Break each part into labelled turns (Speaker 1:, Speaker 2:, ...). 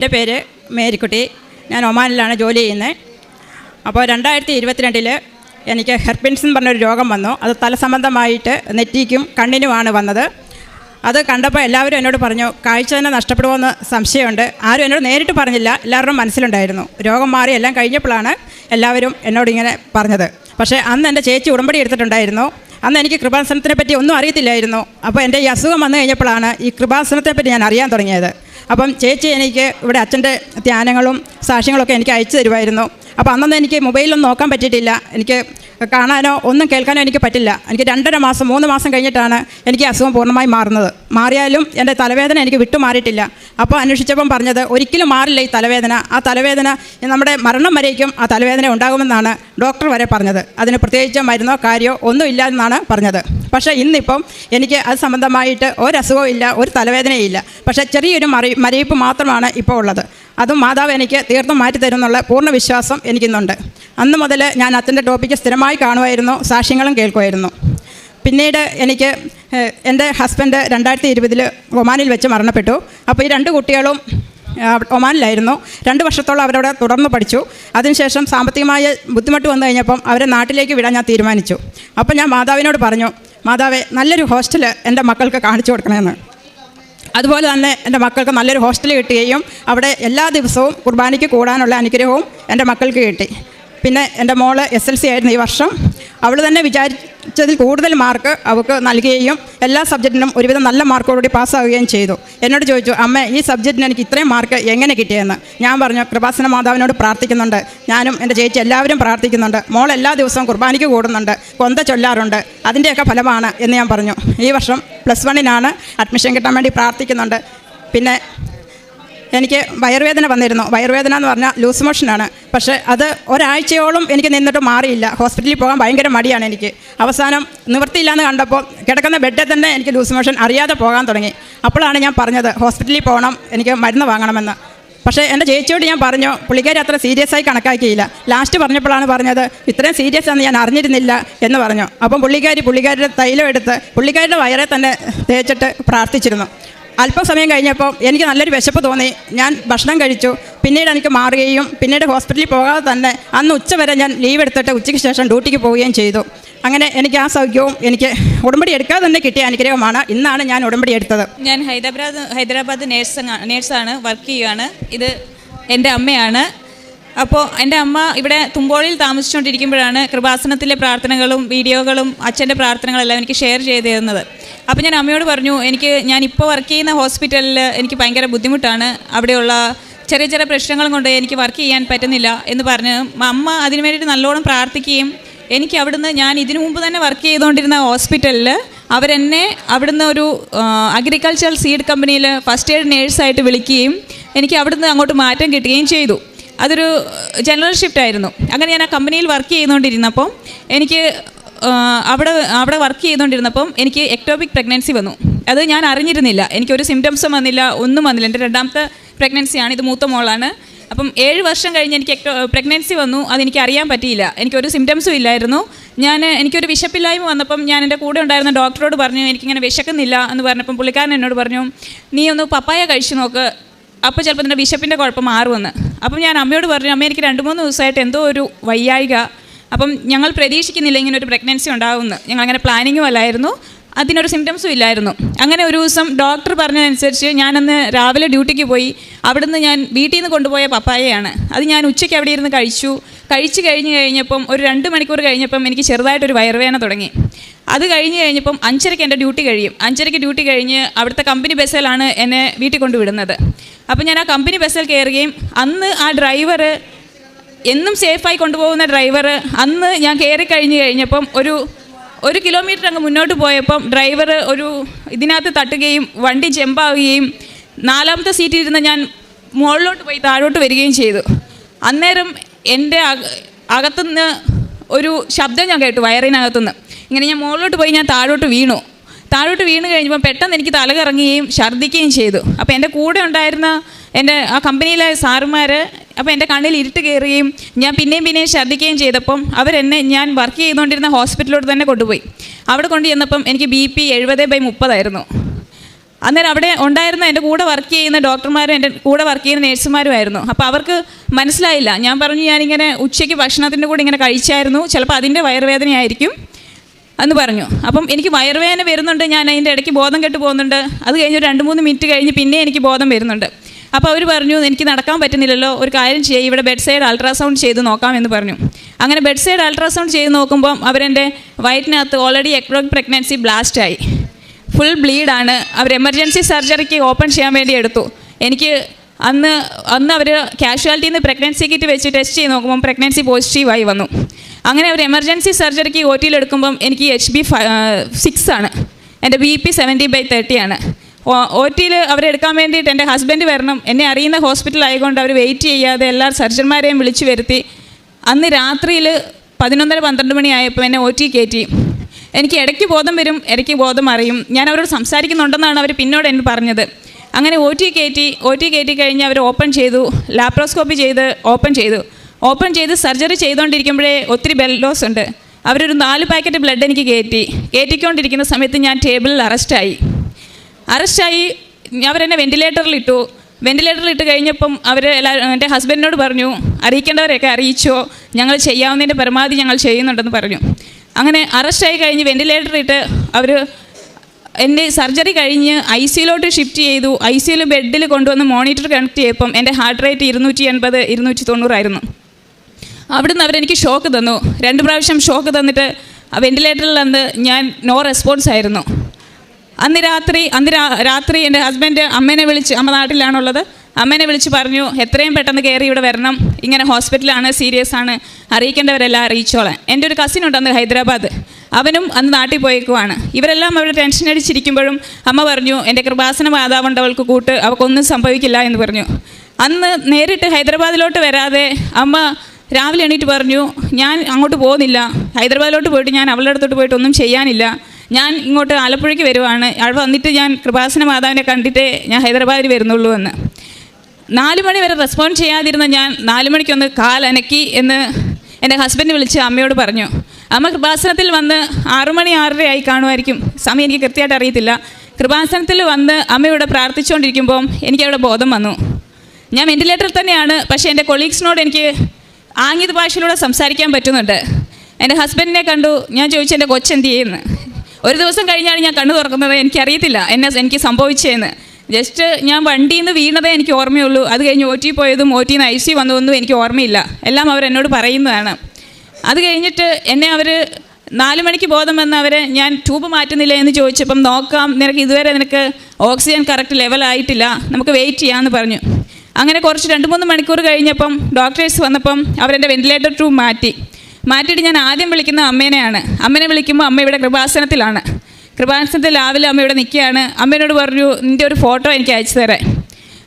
Speaker 1: എന്റെ പേര് മേരിക്കുട്ടി. ഞാൻ ഒമാനിലാണ് ജോലി ചെയ്യുന്നത്. അപ്പോൾ രണ്ടായിരത്തി ഇരുപത്തിരണ്ടിൽ എനിക്ക് ഹെർപ്പിൻസ് എന്ന് പറഞ്ഞൊരു രോഗം വന്നു. അത് തലസംബന്ധമായിട്ട് നെറ്റിക്കും കണ്ണിനുമാണ് വന്നത്. അത് കണ്ടപ്പോൾ എല്ലാവരും എന്നോട് പറഞ്ഞു കാഴ്ച തന്നെ നഷ്ടപ്പെടുമോയെന്ന് സംശയമുണ്ട്. ആരും എന്നോട് നേരിട്ട് പറഞ്ഞില്ല. എല്ലാവരുടെയും മനസ്സിലുണ്ടായിരുന്നു. രോഗം മാറി എല്ലാം കഴിഞ്ഞപ്പോഴാണ് എല്ലാവരും എന്നോടിങ്ങനെ പറഞ്ഞത്. പക്ഷേ അന്ന് എന്റെ ചേച്ചി ഉടമ്പടി എടുത്തിട്ടുണ്ടായിരുന്നു. അന്ന് എനിക്ക് കൃപാസനത്തിനെ പറ്റി ഒന്നും അറിയത്തില്ലായിരുന്നു. അപ്പോൾ എന്റെ ഈ അസുഖം വന്നു കഴിഞ്ഞപ്പോഴാണ് ഈ കൃപാസനത്തെ പറ്റി ഞാൻ അറിയാൻ തുടങ്ങിയത്. അപ്പം ചേച്ചി എനിക്ക് ഇവിടെ അച്ഛന്റെ ധ്യാനങ്ങളും സാക്ഷ്യങ്ങളൊക്കെ എനിക്ക് അയച്ചു തരുമായിരുന്നു. അപ്പോൾ അന്നൊന്നും എനിക്ക് മൊബൈലൊന്നും നോക്കാൻ പറ്റിയിട്ടില്ല. എനിക്ക് കാണാനോ ഒന്നും കേൾക്കാനോ എനിക്ക് പറ്റില്ല. എനിക്ക് രണ്ടര മാസം മൂന്ന് മാസം കഴിഞ്ഞിട്ടാണ് എനിക്ക് അസുഖം പൂർണമായി മാറുന്നത്. മാറിയാലും എന്റെ തലവേദന എനിക്ക് വിട്ടുമാറിയിട്ടില്ല. അപ്പോൾ അന്വേഷിച്ചപ്പം പറഞ്ഞത് ഒരിക്കലും മാറില്ല ഈ തലവേദന. ആ തലവേദന നമ്മുടെ മരണം വരേക്കും ആ തലവേദന ഉണ്ടാകുമെന്നാണ് ഡോക്ടർ വരെ പറഞ്ഞത്. അതിന് പ്രത്യേകിച്ച് മരുന്നോ കാര്യമോ ഒന്നുമില്ല എന്നാണ് പറഞ്ഞത്. പക്ഷേ ഇന്നിപ്പം എനിക്ക് അത് സംബന്ധമായിട്ട് ഒരസുഖവും ഇല്ല ഒരു തലവേദനയും ഇല്ല. പക്ഷേ ചെറിയൊരു മറി മരയിപ്പ് മാത്രമാണ് ഇപ്പോൾ ഉള്ളത്. അതും മാതാവ് എനിക്ക് തീർത്തും മാറ്റി തരുമെന്നുള്ള പൂർണ വിശ്വാസം എനിക്കിന്നുണ്ട്. അന്ന് മുതൽ ഞാൻ അച്ഛന്റെ ടോപ്പിക്ക് സ്ഥിരമായി കാണുമായിരുന്നു സാക്ഷ്യങ്ങളും കേൾക്കുമായിരുന്നു. പിന്നീട് എനിക്ക് എന്റെ ഹസ്ബൻഡ് രണ്ടായിരത്തി ഇരുപതിൽ ഒമാനിൽ വെച്ച് മരണപ്പെട്ടു. അപ്പോൾ ഈ രണ്ട് കുട്ടികളും ഒമാനിലായിരുന്നു. രണ്ട് വർഷത്തോളം അവരവിടെ തുടർന്ന് പഠിച്ചു. അതിനുശേഷം സാമ്പത്തികമായ ബുദ്ധിമുട്ട് വന്നു കഴിഞ്ഞപ്പം അവരെ നാട്ടിലേക്ക് വിടാൻ ഞാൻ തീരുമാനിച്ചു. അപ്പോൾ ഞാൻ മാതാവിനോട് പറഞ്ഞു മാതാവെ നല്ലൊരു ഹോസ്റ്റൽ എന്റെ മക്കൾക്ക് കാണിച്ചു കൊടുക്കണമെന്ന്. അതുപോലെ തന്നെ എന്റെ മക്കൾക്ക് നല്ലൊരു ഹോസ്റ്റൽ കിട്ടുകയും അവിടെ എല്ലാ ദിവസവും കുർബാനയ്ക്ക് കൂടാനുള്ള അനുഗ്രഹവും എന്റെ മക്കൾക്ക് കിട്ടി. പിന്നെ എന്റെ മോൾ എസ് എൽ സി ആയിരുന്നു ഈ വർഷം. അവൾ തന്നെ വിചാരിച്ചതിൽ കൂടുതൽ മാർക്ക് അവൾക്ക് നൽകുകയും എല്ലാ സബ്ജക്റ്റിനും ഒരുവിധം നല്ല മാർക്കോടുകൂടി പാസ്സാവുകയും ചെയ്തു. എന്നോട് ചോദിച്ചു അമ്മ ഈ സബ്ജക്റ്റിന് എനിക്ക് ഇത്രയും മാർക്ക് എങ്ങനെ കിട്ടിയെന്ന്? ഞാൻ പറഞ്ഞു കൃപാസന മാതാവിനോട് പ്രാർത്ഥിക്കുന്നുണ്ട്. ഞാനും എന്റെ ചേച്ചി എല്ലാവരും പ്രാർത്ഥിക്കുന്നുണ്ട്. മോൾ എല്ലാ ദിവസവും കുർബാനയ്ക്ക് കൂടുന്നുണ്ട്. കൊന്ത ചൊല്ലാറുണ്ട്. അതിന്റെയൊക്കെ ഫലമാണ് എന്ന് ഞാൻ പറഞ്ഞു. ഈ വർഷം പ്ലസ് വണ്ണിനാണ് അഡ്മിഷൻ കിട്ടാൻ വേണ്ടി പ്രാർത്ഥിക്കുന്നുണ്ട്. പിന്നെ എനിക്ക് വയറുവേദന വന്നിരുന്നു. വയറുവേദന എന്ന് പറഞ്ഞാൽ ലൂസ് മോഷനാണ് പക്ഷേ അത് ഒരാഴ്ചയോളം എനിക്ക് നിന്നിട്ട് മാറിയില്ല. ഹോസ്പിറ്റലിൽ പോകാൻ ഭയങ്കര മടിയാണ് എനിക്ക്. അവസാനം നിവൃത്തിയില്ലാന്ന് കണ്ടപ്പോൾ കിടക്കുന്ന ബെഡിൽ തന്നെ എനിക്ക് ലൂസ് മോഷൻ അറിയാതെ പോകാൻ തുടങ്ങി. അപ്പോഴാണ് ഞാൻ പറഞ്ഞത് ഹോസ്പിറ്റലിൽ പോകണം എനിക്ക് മരുന്ന് വാങ്ങണമെന്ന്. പക്ഷേ എന്റെ ചേച്ചിയോട് ഞാൻ പറഞ്ഞു പുള്ളിക്കാരി അത്ര സീരിയസ് ആയി കണക്കാക്കിയില്ല. ലാസ്റ്റ് പറഞ്ഞപ്പോഴാണ് പറഞ്ഞത് ഇത്രയും സീരിയസ് ആണെന്ന് ഞാൻ അറിഞ്ഞിരുന്നില്ല എന്ന് പറഞ്ഞു. അപ്പം പുള്ളിക്കാരി പുള്ളിക്കാരുടെ തൈലം എടുത്ത് പുള്ളിക്കാരുടെ വയറെ തന്നെ തേച്ചിട്ട് പ്രാർത്ഥിച്ചിരുന്നു. അല്പസമയം കഴിഞ്ഞപ്പോൾ എനിക്ക് നല്ലൊരു വിശപ്പ് തോന്നി. ഞാൻ ഭക്ഷണം കഴിച്ചു. പിന്നീട് എനിക്ക് മാറുകയും പിന്നീട് ഹോസ്പിറ്റലിൽ പോകാതെ തന്നെ അന്ന് ഉച്ച വരെ ഞാൻ ലീവ് എടുത്തിട്ട് ഉച്ചയ്ക്ക് ശേഷം ഡ്യൂട്ടിക്ക് പോവുകയും ചെയ്തു. അങ്ങനെ എനിക്ക് ആ സൗഖ്യവും എനിക്ക് ഉടമ്പടി എടുക്കാതെ തന്നെ കിട്ടിയ അനുഗ്രഹമാണ് ഇന്നാണ് ഞാൻ ഉടമ്പടി എടുത്തത്.
Speaker 2: ഞാൻ ഹൈദരാബാദ് ഹൈദരാബാദ് നേഴ്സ് നേഴ്സാണ് വർക്ക് ചെയ്യുകയാണ് ഇത് എന്റെ അമ്മയാണ്. അപ്പോൾ എന്റെ അമ്മ ഇവിടെ തുമ്പോളിൽ താമസിച്ചുകൊണ്ടിരിക്കുമ്പോഴാണ് കൃപാസനത്തിലെ പ്രാർത്ഥനകളും വീഡിയോകളും അച്ഛന്റെ പ്രാർത്ഥനകളെല്ലാം എനിക്ക് ഷെയർ ചെയ്ത് തരുന്നത്. അപ്പോൾ ഞാൻ അമ്മയോട് പറഞ്ഞു എനിക്ക് ഞാൻ ഇപ്പോൾ വർക്ക് ചെയ്യുന്ന ഹോസ്പിറ്റലിൽ എനിക്ക് ഭയങ്കര ബുദ്ധിമുട്ടാണ്. അവിടെയുള്ള ചെറിയ ചെറിയ പ്രശ്നങ്ങൾ കൊണ്ട് എനിക്ക് വർക്ക് ചെയ്യാൻ പറ്റുന്നില്ല എന്ന് പറഞ്ഞ് അമ്മ അതിനു വേണ്ടിയിട്ട് നല്ലോണം പ്രാർത്ഥിക്കുകയും എനിക്ക് അവിടുന്ന് ഞാൻ ഇതിനു മുമ്പ് തന്നെ വർക്ക് ചെയ്തുകൊണ്ടിരുന്ന ഹോസ്പിറ്റലിൽ അവരെന്നെ അവിടുന്ന് ഒരു അഗ്രികൾച്ചറൽ സീഡ് കമ്പനിയിൽ ഫസ്റ്റ് എയ്ഡ് നേഴ്സായിട്ട് വിളിക്കുകയും എനിക്ക് അവിടുന്ന് അങ്ങോട്ട് മാറ്റം കിട്ടുകയും ചെയ്തു. അതൊരു ജനറൽ ഷിഫ്റ്റ് ആയിരുന്നു. അങ്ങനെ ഞാൻ ആ കമ്പനിയിൽ വർക്ക് ചെയ്തുകൊണ്ടിരുന്നപ്പം എനിക്ക് അവിടെ അവിടെ വർക്ക് ചെയ്തുകൊണ്ടിരുന്നപ്പം എനിക്ക് എക്ടോപിക് പ്രഗ്നൻസി വന്നു. അത് ഞാൻ അറിഞ്ഞിരുന്നില്ല. എനിക്കൊരു സിംറ്റംസും വന്നില്ല ഒന്നും വന്നില്ല. എന്റെ രണ്ടാമത്തെ പ്രഗ്നൻസിയാണ് ഇത് മൂത്ത മോളാണ്. അപ്പം ഏഴ് വർഷം കഴിഞ്ഞ് എനിക്ക് പ്രഗ്നൻസി വന്നു. അതെനിക്ക് അറിയാൻ പറ്റിയില്ല. എനിക്കൊരു സിംറ്റംസും ഇല്ലായിരുന്നു. ഞാൻ എനിക്കൊരു വിശപ്പില്ലായ്മ വന്നപ്പം ഞാൻ എന്റെ കൂടെ ഉണ്ടായിരുന്ന ഡോക്ടറോട് പറഞ്ഞു എനിക്കിങ്ങനെ വിശക്കുന്നില്ല എന്ന് പറഞ്ഞപ്പം പുള്ളിക്കാരൻ എന്നോട് പറഞ്ഞു നീ ഒന്ന് പപ്പായ കഴിച്ചു നോക്ക്. അപ്പോൾ ചിലപ്പോൾ നിന്റെ വിശപ്പിന്റെ കുഴപ്പം മാറുമെന്ന്. അപ്പം ഞാൻ അമ്മയോട് പറഞ്ഞു അമ്മ എനിക്ക് രണ്ട് മൂന്ന് ദിവസമായിട്ട് എന്തോ ഒരു വയ്യായിക. അപ്പം ഞങ്ങൾ പ്രതീക്ഷിക്കുന്നില്ല ഇങ്ങനെ ഒരു പ്രഗ്നൻസി ഉണ്ടാവുമെന്ന്. ഞങ്ങൾ അങ്ങനെ പ്ലാനിങ്ങും അല്ലായിരുന്നു. അതിനൊരു സിംറ്റംസും ഇല്ലായിരുന്നു. അങ്ങനെ ഒരു ദിവസം ഡോക്ടർ പറഞ്ഞതനുസരിച്ച് ഞാനന്ന് രാവിലെ ഡ്യൂട്ടിക്ക് പോയി. അവിടുന്ന് ഞാൻ വീട്ടിൽ നിന്ന് കൊണ്ടുപോയ പപ്പായയാണ്. അത് ഞാൻ ഉച്ചയ്ക്ക് അവിടെ ഇരുന്ന് കഴിച്ചു. കഴിച്ച് കഴിഞ്ഞ് കഴിഞ്ഞപ്പം ഒരു രണ്ട് മണിക്കൂർ കഴിഞ്ഞപ്പം എനിക്ക് ചെറുതായിട്ടൊരു വയറുവേദന തുടങ്ങി. അത് കഴിഞ്ഞ് കഴിഞ്ഞപ്പം അഞ്ചരയ്ക്ക് എന്റെ ഡ്യൂട്ടി കഴിയും. അഞ്ചരയ്ക്ക് ഡ്യൂട്ടി കഴിഞ്ഞ് അവിടുത്തെ കമ്പനി ബസ്സിലാണ് എന്നെ വീട്ടിൽ കൊണ്ടുവിടുന്നത്. അപ്പം ഞാൻ ആ കമ്പനി ബസ്സിൽ കയറുകയും അന്ന് ആ ഡ്രൈവർ എന്നും സേഫായി കൊണ്ടുപോകുന്ന ഡ്രൈവർ അന്ന് ഞാൻ കയറി കഴിഞ്ഞ് കഴിഞ്ഞപ്പം ഒരു ഒരു കിലോമീറ്റർ അങ്ങ് മുന്നോട്ട് പോയപ്പം ഡ്രൈവർ ഒരു ഇതിനകത്ത് തട്ടുകയും വണ്ടി ജമ്പാവുകയും നാലാമത്തെ സീറ്റിൽ ഇരുന്ന് ഞാൻ മുകളിലോട്ട് പോയി താഴോട്ട് വരികയും ചെയ്തു. അന്നേരം എന്റെ അക- അകത്തുനിന്ന് ഒരു ശബ്ദം ഞാൻ കേട്ടു വയറിനകത്തുനിന്ന്. ഇങ്ങനെ ഞാൻ മുകളിലോട്ട് പോയി ഞാൻ താഴോട്ട് വീണു. താഴോട്ട് വീണ് കഴിഞ്ഞപ്പോൾ പെട്ടെന്ന് എനിക്ക് തലകറങ്ങുകയും ഛർദ്ദിക്കുകയും ചെയ്തു. അപ്പോൾ എന്റെ കൂടെ ഉണ്ടായിരുന്ന എന്റെ ആ കമ്പനിയിലെ സാറുമാർ അപ്പോൾ എന്റെ കണ്ണിൽ ഇരുട്ട് കയറുകയും ഞാൻ പിന്നെയും പിന്നെയും ഛർദ്ദിക്കുകയും ചെയ്തപ്പം അവരെന്നെ ഞാൻ വർക്ക് ചെയ്തുകൊണ്ടിരുന്ന ഹോസ്പിറ്റലിലോട്ട് തന്നെ കൊണ്ടുപോയി. അവിടെ കൊണ്ട് ചെന്നപ്പം എനിക്ക് ബി പി എഴുപത് ബൈ മുപ്പതായിരുന്നു അന്നേരം അവിടെ ഉണ്ടായിരുന്ന എന്റെ കൂടെ വർക്ക് ചെയ്യുന്ന ഡോക്ടർമാരും എന്റെ കൂടെ വർക്ക് ചെയ്യുന്ന നേഴ്സുമാരുമായിരുന്നു അപ്പോൾ അവർക്ക് മനസ്സിലായില്ല. ഞാൻ പറഞ്ഞു ഞാനിങ്ങനെ ഉച്ചയ്ക്ക് ഭക്ഷണത്തിന്റെ കൂടെ ഇങ്ങനെ കഴിച്ചായിരുന്നു. ചിലപ്പോൾ അതിന്റെ വയറുവേദനയായിരിക്കും. എന്ന് പറഞ്ഞു. അപ്പം എനിക്ക് വയറുവേദന വരുന്നുണ്ട്. ഞാൻ അതിന്റെ ഇടയ്ക്ക് ബോധം കെട്ട് പോകുന്നുണ്ട്. അത് കഴിഞ്ഞ് രണ്ട് മൂന്ന് മിനിറ്റ് കഴിഞ്ഞ് പിന്നെ എനിക്ക് ബോധം വരുന്നുണ്ട്. അപ്പോൾ അവർ പറഞ്ഞു എനിക്ക് നടക്കാൻ പറ്റുന്നില്ലല്ലോ ഒരു കാര്യം ചെയ്യുക ഇവിടെ ബെഡ് സൈഡ് അൾട്രാസൗണ്ട് ചെയ്ത് നോക്കാം എന്ന് പറഞ്ഞു. അങ്ങനെ ബെഡ് സൈഡ് അൾട്രാസൗണ്ട് ചെയ്ത് നോക്കുമ്പം അവരെന്റെ വയറ്റിനകത്ത് ഓൾറെഡി എക്ട്രോക് പ്രഗ്നൻസി ബ്ലാസ്റ്റായി ഫുൾ ബ്ലീഡാണ് അവർ എമർജൻസി സർജറിക്ക് ഓപ്പൺ ചെയ്യാൻ വേണ്ടി എടുത്തു. എനിക്ക് അന്ന് അന്ന് അവർ കാഷ്വാലിറ്റിയിൽ നിന്ന് പ്രഗ്നൻസി കിറ്റ് വെച്ച് ടെസ്റ്റ് ചെയ്ത് നോക്കുമ്പോൾ പ്രഗ്നൻസി പോസിറ്റീവായി വന്നു. അങ്ങനെ അവർ എമർജൻസി സർജറിക്ക് ഒ ടിയിൽ എടുക്കുമ്പം എനിക്ക് എച്ച് ബി സിക്സ് ആണ്. എന്റെ B P seventy by thirty ആണ്. ഒ ടിയിൽ അവരെടുക്കാൻ വേണ്ടിയിട്ട് എന്റെ ഹസ്ബൻഡ് വരണം. എന്നെ അറിയുന്ന ഹോസ്പിറ്റൽ ആയതുകൊണ്ട് അവർ വെയിറ്റ് ചെയ്യാതെ എല്ലാ സർജന്മാരെയും വിളിച്ചു വരുത്തി. അന്ന് രാത്രിയിൽ പതിനൊന്നര പന്ത്രണ്ട് മണിയായപ്പോൾ എന്നെ ഒ ടി കയറ്റി. എനിക്ക് ഇടയ്ക്ക് ബോധം വരും ഇടയ്ക്ക് ബോധം അറിയും. ഞാൻ അവരോട് സംസാരിക്കുന്നുണ്ടെന്നാണ് അവർ പിന്നോട് എന്നെ പറഞ്ഞത്. അങ്ങനെ ഒ ടി കയറ്റി ഒ ടി കയറ്റി കഴിഞ്ഞ് അവർ ഓപ്പൺ ചെയ്തു ലാപ്രോസ്കോപ്പി ചെയ്ത് ഓപ്പൺ ചെയ്തു. ഓപ്പൺ ചെയ്ത് സർജറി ചെയ്തുകൊണ്ടിരിക്കുമ്പോഴേ ഒത്തിരി ബെഡ് ലോസ് ഉണ്ട്. അവരൊരു നാല് പാക്കറ്റ് ബ്ലഡ് എനിക്ക് കയറ്റി. കയറ്റിക്കൊണ്ടിരിക്കുന്ന സമയത്ത് ഞാൻ ടേബിളിൽ അറസ്റ്റായി. അറസ്റ്റായി. അവരെന്നെ വെന്റിലേറ്ററിലിട്ടു വെന്റിലേറ്ററിലിട്ട് കഴിഞ്ഞപ്പം അവർ എല്ലാവരും എന്റെ ഹസ്ബൻഡിനോട് പറഞ്ഞു അറിയിക്കേണ്ടവരെയൊക്കെ അറിയിച്ചോ. ഞങ്ങൾ ചെയ്യാവുന്നതിന്റെ പരമാവധി ഞങ്ങൾ ചെയ്യുന്നുണ്ടെന്ന് പറഞ്ഞു. അങ്ങനെ അറസ്റ്റായി കഴിഞ്ഞ് വെന്റിലേറ്ററിട്ട് അവർ എന്റെ സർജറി കഴിഞ്ഞ് ഐ സിയിലോട്ട് ഷിഫ്റ്റ് ചെയ്തു. ഐ സിയിൽ ബെഡിൽ കൊണ്ടുവന്ന് മോണിറ്റർ കണക്ട് ചെയ്തപ്പം എന്റെ ഹാർട്ട് റേറ്റ് ഇരുന്നൂറ്റി എൺപത് ഇരുന്നൂറ്റി തൊണ്ണൂറായിരുന്നു അവിടുന്ന് അവരെനിക്ക് ഷോക്ക് തന്നു. രണ്ട് പ്രാവശ്യം ഷോക്ക് തന്നിട്ട് ആ വെന്റിലേറ്ററിൽ അന്ന് ഞാൻ നോ റെസ്പോൺസ് ആയിരുന്നു. അന്ന് രാത്രി അന്ന് രാത്രി എന്റെ ഹസ്ബൻഡ് അമ്മേനെ വിളിച്ച് അമ്മ നാട്ടിലാണുള്ളത്. അമ്മേനെ വിളിച്ച് പറഞ്ഞു എത്രയും പെട്ടെന്ന് കയറി ഇവിടെ വരണം. ഇങ്ങനെ ഹോസ്പിറ്റലാണ് സീരിയസ് ആണ്. അറിയിക്കേണ്ടവരെല്ലാം അറിയിച്ചോളാം എന്റെ ഒരു കസിൻ ഉണ്ട് അന്ന് ഹൈദരാബാദ്. അവനും അന്ന് നാട്ടിൽ പോയേക്കുവാണ്. ഇവരെല്ലാം അവരുടെ ടെൻഷൻ അടിച്ചിരിക്കുമ്പോഴും അമ്മ പറഞ്ഞു എന്റെ കൃപാസന മാതാവുണ്ട് അവൾക്ക് കൂട്ട് അവൾക്കൊന്നും സംഭവിക്കില്ല എന്ന് പറഞ്ഞു. അന്ന് നേരിട്ട് ഹൈദരാബാദിലോട്ട് വരാതെ അമ്മ രാവിലെ എണീറ്റ് പറഞ്ഞു ഞാൻ അങ്ങോട്ട് പോകുന്നില്ല. ഹൈദരാബാദിലോട്ട് പോയിട്ട് ഞാൻ അവളുടെ അടുത്തോട്ട് പോയിട്ട് ഒന്നും ചെയ്യാനില്ല. ഞാൻ ഇങ്ങോട്ട് ആലപ്പുഴയ്ക്ക് വരുവാണ്. അവിടെ വന്നിട്ട് ഞാൻ കൃപാസന മാതാവിനെ കണ്ടിട്ട് ഞാൻ ഹൈദരാബാദിൽ വരുന്നുള്ളൂ എന്ന്. നാല് മണി വരെ റെസ്പോണ്ട് ചെയ്യാതിരുന്ന ഞാൻ നാല് മണിക്കൊന്ന് കാലനക്കി എന്ന് എന്റെ ഹസ്ബൻഡ് വിളിച്ച് അമ്മയോട് പറഞ്ഞു. അമ്മ കൃപാസനത്തിൽ വന്ന് ആറു മണി ആറര ആയി കാണുമായിരിക്കും. സമയം എനിക്ക് കൃത്യമായിട്ട് അറിയത്തില്ല. കൃപാസനത്തിൽ വന്ന് അമ്മയോട് പ്രാർത്ഥിച്ചുകൊണ്ടിരിക്കുമ്പോൾ എനിക്കവിടെ ബോധം വന്നു. ഞാൻ വെന്റിലേറ്ററിൽ തന്നെയാണ്. പക്ഷേ എന്റെ കൊളീഗ്സിനോട് എനിക്ക് ആംഗ്യ ഭാഷയിലൂടെ സംസാരിക്കാൻ പറ്റുന്നുണ്ട്. എന്റെ ഹസ്ബൻഡിനെ കണ്ടു. ഞാൻ ചോദിച്ചു എന്റെ കൊച്ചെന്ത് ചെയ്യുന്നു? ഒരു ദിവസം കഴിഞ്ഞാണ് ഞാൻ കണ്ണു തുറക്കുന്നത്. എനിക്കറിയത്തില്ല എന്നെ എനിക്ക് സംഭവിച്ചതെന്ന് ജസ്റ്റ് ഞാൻ വണ്ടിയിൽ നിന്ന് വീണതേ എനിക്ക് ഓർമ്മയുള്ളൂ. അത് കഴിഞ്ഞ് ഒ ടി പോയതും ഒ ടിന്ന് ഐ സി വന്നതൊന്നും എനിക്ക് ഓർമ്മയില്ല. എല്ലാം അവർ എന്നോട് പറയുന്നതാണ്. അത് കഴിഞ്ഞിട്ട് എന്നെ അവർ നാല് മണിക്ക് ബോധം വന്ന് അവരെ ഞാൻ ട്യൂബ് മാറ്റുന്നില്ല എന്ന് ചോദിച്ചപ്പം നോക്കാം നിനക്ക് ഇതുവരെ നിനക്ക് ഓക്സിജൻ കറക്റ്റ് ലെവലായിട്ടില്ല നമുക്ക് വെയിറ്റ് ചെയ്യാമെന്ന് പറഞ്ഞു. അങ്ങനെ കുറച്ച് രണ്ട് മൂന്ന് മണിക്കൂർ കഴിഞ്ഞപ്പം ഡോക്ടേഴ്സ് വന്നപ്പം അവരെന്റെ വെന്റിലേറ്റർ ട്യൂബ് മാറ്റി. മാറ്റിയിട്ട് ഞാൻ ആദ്യം വിളിക്കുന്ന അമ്മേനെയാണ്. അമ്മേനെ വിളിക്കുമ്പോൾ അമ്മ ഇവിടെ കൃപാസനത്തിലാണ്. കൃപാസനത്തിൽ രാവിലെ അമ്മ ഇവിടെ നിൽക്കുകയാണ്. അമ്മേനോട് പറഞ്ഞു നിന്റെ ഒരു ഫോട്ടോ എനിക്ക് അയച്ചു തരാൻ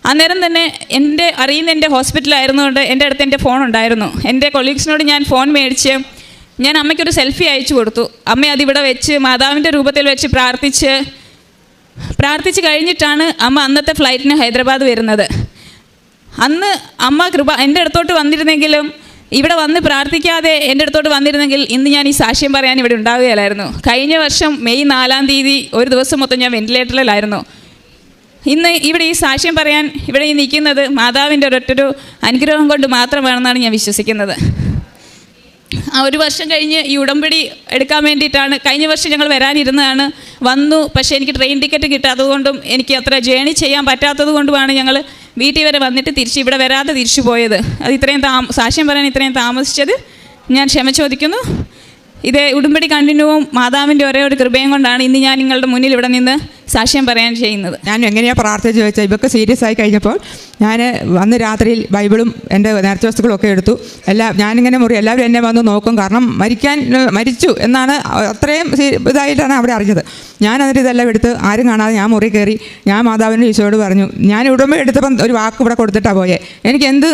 Speaker 2: അന്നേരം തന്നെ എന്റെ അറിയുന്ന എന്റെ ഹോസ്പിറ്റലായിരുന്നുകൊണ്ട് എന്റെ അടുത്ത് എന്റെ ഫോൺ ഉണ്ടായിരുന്നു. എന്റെ കൊളീഗ്സിനോട് ഞാൻ ഫോൺ മേടിച്ച് ഞാൻ അമ്മയ്ക്കൊരു സെൽഫി അയച്ചു കൊടുത്തു. അമ്മ അതിവിടെ വെച്ച് മാതാവിന്റെ രൂപത്തിൽ വെച്ച് പ്രാർത്ഥിച്ച് പ്രാർത്ഥിച്ച് കഴിഞ്ഞിട്ടാണ് അമ്മ അന്നത്തെ ഫ്ലൈറ്റിന് ഹൈദരാബാദ് വരുന്നത്. അന്ന് അമ്മ കൃപ എന്റെ അടുത്തോട്ട് വന്നിരുന്നെങ്കിലും ഇവിടെ വന്ന് പ്രാർത്ഥിക്കാതെ എന്റെ അടുത്തോട്ട് വന്നിരുന്നെങ്കിൽ ഇന്ന് ഞാൻ ഈ സാക്ഷ്യം പറയാൻ ഇവിടെ ഉണ്ടാവുകയില്ലായിരുന്നു. കഴിഞ്ഞ വർഷം മെയ് നാലാം തീയതി ഒരു ദിവസം മൊത്തം ഞാൻ വെന്റിലേറ്ററിലായിരുന്നു. ഇന്ന് ഇവിടെ ഈ സാക്ഷ്യം പറയാൻ ഇവിടെ ഈ നിൽക്കുന്നത് മാതാവിന്റെ ഒരൊറ്റൊരു അനുഗ്രഹം കൊണ്ട് മാത്രമാണെന്നാണ് ഞാൻ വിശ്വസിക്കുന്നത്. ആ ഒരു വർഷം കഴിഞ്ഞ് ഈ ഉടമ്പടി എടുക്കാൻ വേണ്ടിയിട്ടാണ് കഴിഞ്ഞ വർഷം ഞങ്ങൾ വരാനിരുന്നതാണ്. വന്നു പക്ഷേ എനിക്ക് ട്രെയിൻ ടിക്കറ്റ് കിട്ടാത്തതുകൊണ്ടും എനിക്ക് അത്ര ജേണി ചെയ്യാൻ പറ്റാത്തത് കൊണ്ടുമാണ് ഞങ്ങൾ വീട്ടിൽ വരെ വന്നിട്ട് തിരിച്ച് ഇവിടെ വരാതെ തിരിച്ചു പോയത്. അത് ഇത്രയും താമ സാക്ഷ്യം പറയാൻ ഇത്രയും താമസിച്ചത് ഞാൻ ക്ഷമ ചോദിക്കുന്നു. ഇത് ഉടുമ്പടി കണ്ടിന്യൂവും മാതാവിന്റെ ഒരേ ഒരു കൃപയും കൊണ്ടാണ് ഇന്ന് ഞാൻ നിങ്ങളുടെ മുന്നിൽ ഇവിടെ നിന്ന് സാക്ഷ്യം പറയാൻ ചെയ്യുന്നത്.
Speaker 3: ഞാൻ എങ്ങനെയാണ് പ്രാർത്ഥിച്ചു ചോദിച്ചാൽ ഇവർക്ക് സീരിയസ് ആയി കഴിഞ്ഞപ്പോൾ ഞാൻ വന്ന് രാത്രിയിൽ ബൈബിളും എന്റെ നേർച്ച വസ്തുക്കളും ഒക്കെ എടുത്തു. എല്ലാ ഞാനിങ്ങനെ മുറി എല്ലാവരും എന്നെ വന്ന് നോക്കും. കാരണം മരിക്കാൻ മരിച്ചു എന്നാണ് അത്രയും ഇതായിട്ടാണ് അവിടെ അറിഞ്ഞത്. ഞാൻ എന്നിട്ട് ഇതെല്ലാം എടുത്ത് ആരും കാണാതെ ഞാൻ മുറി കയറി ഞാൻ മാതാവിന്റെ ഈശോയോട് പറഞ്ഞു ഞാൻ ഉടമ്പ എടുത്തപ്പം ഒരു വാക്ക് ഇവിടെ കൊടുത്തിട്ടാണ് പോയെ. എനിക്ക് എന്ത്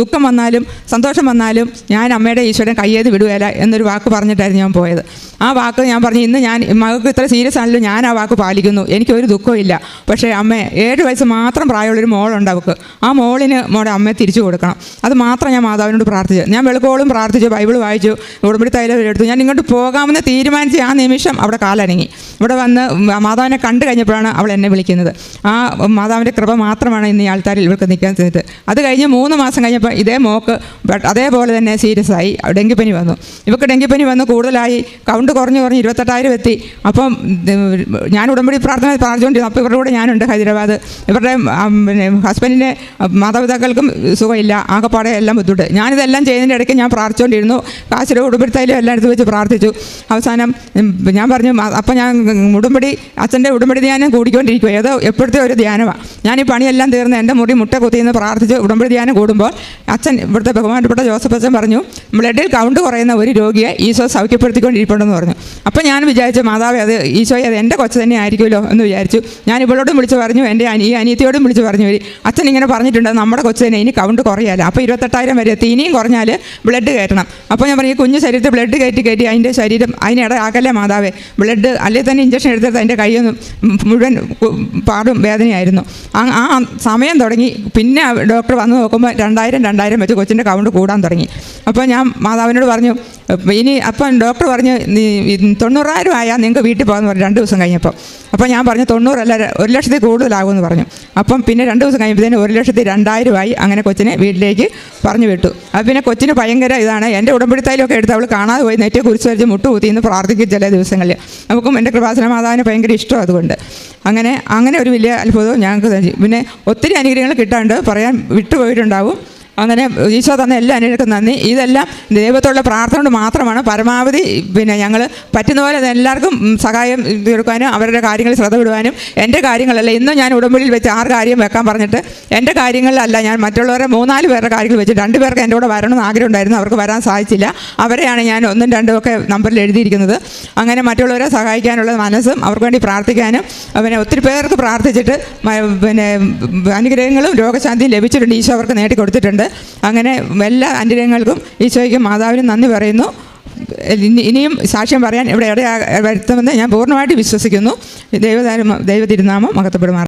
Speaker 3: ദുഃഖം വന്നാലും സന്തോഷം വന്നാലും ഞാൻ അമ്മയുടെ ഈശോയുടെ കയ്യേത് വിടുകയില്ല എന്നൊരു വാക്ക് പറഞ്ഞിട്ടായിരുന്നു ഞാൻ പോയത്. ആ വാക്ക് ഞാൻ പറഞ്ഞു ഇന്ന് ഞാൻ മകൾക്ക് ഇത്ര സീരിയസ് ആണല്ലോ ഞാൻ ആ വാക്ക് പാലിക്കുന്നു. എനിക്കൊരു ദുഃഖവും ഇല്ല. പക്ഷേ അമ്മ ഏഴ് വയസ്സ് മാത്രം പ്രായമുള്ളൊരു മോളുണ്ട് അവൾക്ക് ആ മോളിന് മോടെ അമ്മയെ തിരിച്ചു കൊടുക്കണം. അത് മാത്രം ഞാൻ മാതാവിനോട് പ്രാർത്ഥിച്ചു. ഞാൻ വെളുക്കോളും പ്രാർത്ഥിച്ചു ബൈബിൾ വായിച്ചു ഉടമ്പടി തൈല എടുത്തു. ഞാൻ ഇങ്ങോട്ട് പോകാമെന്ന് തീരുമാനിച്ച് ആ നിമിഷം അവിടെ കാലനങ്ങി. ഇവിടെ വന്ന് മാതാവിനെ കണ്ടു കഴിഞ്ഞപ്പോഴാണ് അവൾ എന്നെ വിളിക്കുന്നത്. ആ മാതാവിന്റെ കൃപ മാത്രമാണ് ഇന്ന് ഈ ആൾക്കാരിൽ ഇവർക്ക് നിൽക്കാൻ ചെയ്തത് അത് കഴിഞ്ഞ് മൂന്ന് മാസം കഴിഞ്ഞപ്പോൾ ഇതേ മോക്ക് അതേപോലെ തന്നെ സീരിയസ് ആയി. ഡെങ്കിപ്പനി വന്നു. ഇവർക്ക് ഡെങ്കിപ്പനി വന്ന് കൂടുതലായി. കൗണ്ട് കുറഞ്ഞു കുറഞ്ഞ് ഇരുപത്തെട്ടായിരം എത്തി. അപ്പം ഞാൻ ഉടമ്പടി പ്രാർത്ഥന പ്രാർത്ഥിച്ചുകൊണ്ടിരുന്നു. അപ്പോൾ ഇവരുടെ കൂടെ ഞാനുണ്ട് ഹൈദരാബാദ്. ഇവരുടെ പിന്നെ ഹസ്ബൻഡിന്റെ മാതാപിതാക്കൾക്കും സുഖമില്ല ആകെപ്പാടെ എല്ലാം ബുദ്ധിമുട്ട്. ഞാനിതെല്ലാം ചെയ്യുന്നതിന്റെ ഇടയ്ക്ക് ഞാൻ പ്രാർത്ഥിച്ചുകൊണ്ടിരുന്നു കാശിലെ ഉടുമ്പടി തൈലം എല്ലാം എടുത്ത് വെച്ച് പ്രാർത്ഥിച്ചു. അവസാനം ഞാൻ പറഞ്ഞു "മാ- അപ്പം ഞാൻ ഉടുമ്പടി അച്ഛന്റെ ഉടുമ്പടി ധ്യാനം കൂടിക്കൊണ്ടിരിക്കും ഏതോ എപ്പോഴത്തെ ഒരു ധ്യാനമാണ് ഞാൻ ഈ പണിയെല്ലാം തീർന്ന് എന്റെ മുറി മുട്ട കുത്തിയെന്ന് പ്രാർത്ഥിച്ച് ഉടുമ്പടി ധ്യാനം കൂടുമ്പോൾ അച്ഛൻ ഇവിടുത്തെ ബഹുമാനപ്പെട്ട ജോസഫ് അച്ഛൻ പറഞ്ഞു ബ്ലഡിൽ കൗണ്ട് കുറയുന്ന ഒരു രോഗിയെ ഈശോ സൗഖ്യപ്പെടുത്തിക്കൊണ്ടിരിപ്പുണ്ടെന്ന് പറഞ്ഞു. അപ്പം ഞാൻ വിചാരിച്ചു മാതാവേ അത് ഈശോയെ അത് എന്റെ കൊച്ചു തന്നെ ആയിരിക്കുമല്ലോ എന്ന് വിചാരിച്ചു. ഞാൻ ഇവളോടും വിളിച്ച് പറഞ്ഞു എന്റെ അനി അനിയത്തിയോടും വിളിച്ച് പറഞ്ഞു "ഇവർ അച്ഛൻ ഇങ്ങനെ പറഞ്ഞിട്ടുണ്ട് നമ്മുടെ കൊച്ചേനെ ഇനി കൗണ്ട് കുറയാല്ല. അപ്പോൾ ഇരുപത്തെട്ടായിരം വരെ എത്തി. ഇനിയും കുറഞ്ഞാൽ ബ്ലഡ് കയറ്റണം. അപ്പോൾ ഞാൻ പറഞ്ഞു കുഞ്ഞു ശരീരത്തിൽ ബ്ലഡ് കയറ്റി കയറ്റി അതിന്റെ ശരീരം അതിനിട ആകല്ലേ മാതാവേ? ബ്ലഡ് അല്ലെങ്കിൽ തന്നെ ഇഞ്ചക്ഷൻ എടുത്തിട്ട് അതിന്റെ കൈയൊന്നും മുഴുവൻ പാടും വേദനയായിരുന്നു. ആ സമയം തുടങ്ങി. പിന്നെ ഡോക്ടർ വന്ന് നോക്കുമ്പോൾ രണ്ടായിരം രണ്ടായിരം വെച്ച് കൊച്ചിന്റെ കൗണ്ട് കൂടാൻ തുടങ്ങി. അപ്പോൾ ഞാൻ മാതാവിനോട് പറഞ്ഞു "ഇപ്പം ഇനി അപ്പം ഡോക്ടർ പറഞ്ഞു നീ തൊണ്ണൂറായിരം ആയാൽ നിങ്ങൾക്ക് വീട്ടിൽ പോകാമെന്ന് പറഞ്ഞു രണ്ട് ദിവസം കഴിഞ്ഞപ്പോൾ അപ്പോൾ ഞാൻ പറഞ്ഞു തൊണ്ണൂറല്ല ഒരു ലക്ഷത്തിൽ കൂടുതലാകുമെന്ന് പറഞ്ഞു. അപ്പം പിന്നെ രണ്ട് ദിവസം കഴിഞ്ഞപ്പോഴത്തേന് ഒരു ലക്ഷത്തി രണ്ടായിരമായി അങ്ങനെ കൊച്ചിനെ വീട്ടിലേക്ക് പറഞ്ഞു വിട്ടു. അത് പിന്നെ കൊച്ചിന് ഭയങ്കര ഇതാണ് എന്റെ ഉടമ്പടിത്തായാലൊക്കെ എടുത്ത് അവൾ കാണാതെ പോയി നെറ്റ് കുറിച്ച് വരച്ച് മുട്ടുകൂത്തി എന്ന് പ്രാർത്ഥിക്കും ചില ദിവസങ്ങളിൽ. നമുക്കും എന്റെ കൃപാസന മാതാവിന് ഭയങ്കര ഇഷ്ടം അതുകൊണ്ട്. അങ്ങനെ അങ്ങനെ ഒരു വലിയ അത്ഭുതവും ഞങ്ങൾക്ക് പിന്നെ ഒത്തിരി അനുഗ്രഹങ്ങൾ കിട്ടാണ്ട് പറയാൻ വിട്ടുപോയിട്ടുണ്ടാവും. അങ്ങനെ ഈശോ തന്ന എല്ലാ അനുകൾക്കും നന്ദി. ഇതെല്ലാം ദൈവത്തോടുള്ള പ്രാർത്ഥന കൊണ്ട് മാത്രമാണ്. പരമാവധി പിന്നെ ഞങ്ങൾ പറ്റുന്ന പോലെ എല്ലാവർക്കും സഹായം തീർക്കാനും അവരുടെ കാര്യങ്ങളിൽ ശ്രദ്ധ വിടുവാനും. എന്റെ കാര്യങ്ങളല്ല ഇന്നും ഞാൻ ഉടമ്പടിയിൽ വെച്ച് ആറ് കാര്യം വെക്കാൻ പറഞ്ഞിട്ട് എന്റെ കാര്യങ്ങളിലല്ല ഞാൻ മറ്റുള്ളവരെ മൂന്നാൽ പേരുടെ കാര്യങ്ങൾ വെച്ച് രണ്ട് പേർക്ക് എന്റെ കൂടെ വരണമെന്ന് ആഗ്രഹം ഉണ്ടായിരുന്നു അവർക്ക് വരാൻ സാധിച്ചില്ല. അവരെയാണ് ഞാൻ ഒന്നും രണ്ടും ഒക്കെ നമ്പറിൽ എഴുതിയിരിക്കുന്നത്. അങ്ങനെ മറ്റുള്ളവരെ സഹായിക്കാനുള്ള മനസ്സും അവർക്ക് വേണ്ടി പ്രാർത്ഥിക്കാനും പിന്നെ ഒത്തിരി പേർക്ക് പ്രാർത്ഥിച്ചിട്ട് പിന്നെ അനുഗ്രഹങ്ങളും രോഗശാന്തിയും ലഭിച്ചിട്ടുണ്ട്. ഈശോ അവർക്ക് നേടിക്കൊടുത്തിട്ടുണ്ട്. അങ്ങനെ എല്ലാ അനുഗ്രഹങ്ങൾക്കും ഈശോയ്ക്ക് മാതാവിനും നന്ദി പറയുന്നു. ഇനിയും സാക്ഷ്യം പറയാൻ ഇവിടെ എവിടെ വരുത്തുമെന്ന് ഞാൻ പൂർണമായിട്ട് വിശ്വസിക്കുന്നു. ദൈവതാരം ദൈവ തിരുനാമം മഹത്വപ്പെടുമാർ